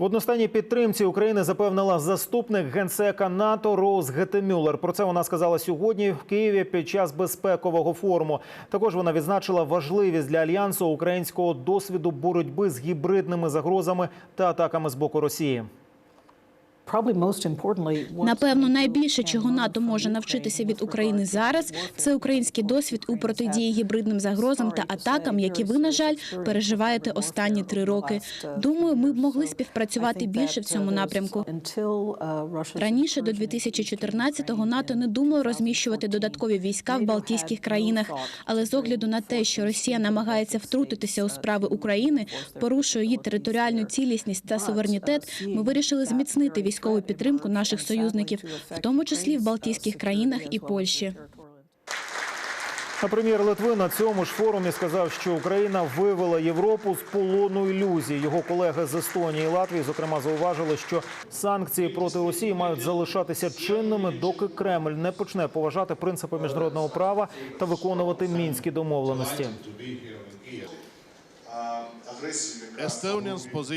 В одностанній підтримці України запевнила заступник генсека НАТО Роуз Гетемюллер. Про це вона сказала сьогодні в Києві під час безпекового форуму. Також вона відзначила важливість для альянсу українського досвіду боротьби з гібридними загрозами та атаками з боку Росії. Напевно, найбільше, чого НАТО може навчитися від України зараз, це український досвід у протидії гібридним загрозам та атакам, які ви, на жаль, переживаєте останні три роки. Думаю, ми б могли співпрацювати більше в цьому напрямку. Раніше до 2014-го НАТО не думало розміщувати додаткові війська в Балтійських країнах. Але з огляду на те, що Росія намагається втрутитися у справи України, порушує її територіальну цілісність та суверенітет, ми вирішили зміцнити військову підтримку наших союзників, в тому числі в Балтійських країнах і Польщі. А прем'єр Литви на цьому ж форумі сказав, що Україна вивела Європу з полону ілюзій. Його колеги з Естонії і Латвії, зокрема, зауважили, що санкції проти Росії мають залишатися чинними, доки Кремль не почне поважати принципи міжнародного права та виконувати мінські домовленості.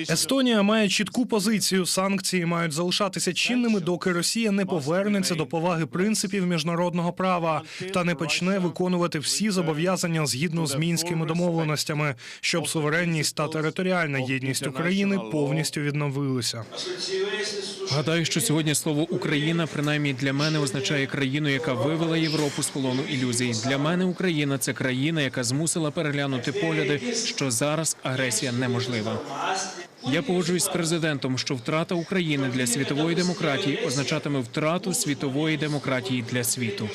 Естонія має чітку позицію. Санкції мають залишатися чинними, доки Росія не повернеться до поваги принципів міжнародного права та не почне виконувати всі зобов'язання згідно з мінськими домовленостями, щоб суверенність та територіальна єдність України повністю відновилися. Гадаю, що сьогодні слово Україна, принаймні для мене, означає країну, яка вивела Європу з полону ілюзій. Для мене Україна це країна, яка змусила переглянути погляди, що зараз агресія неможлива. Я погоджуюсь з президентом, що втрата України для світової демократії означатиме втрату світової демократії для світу.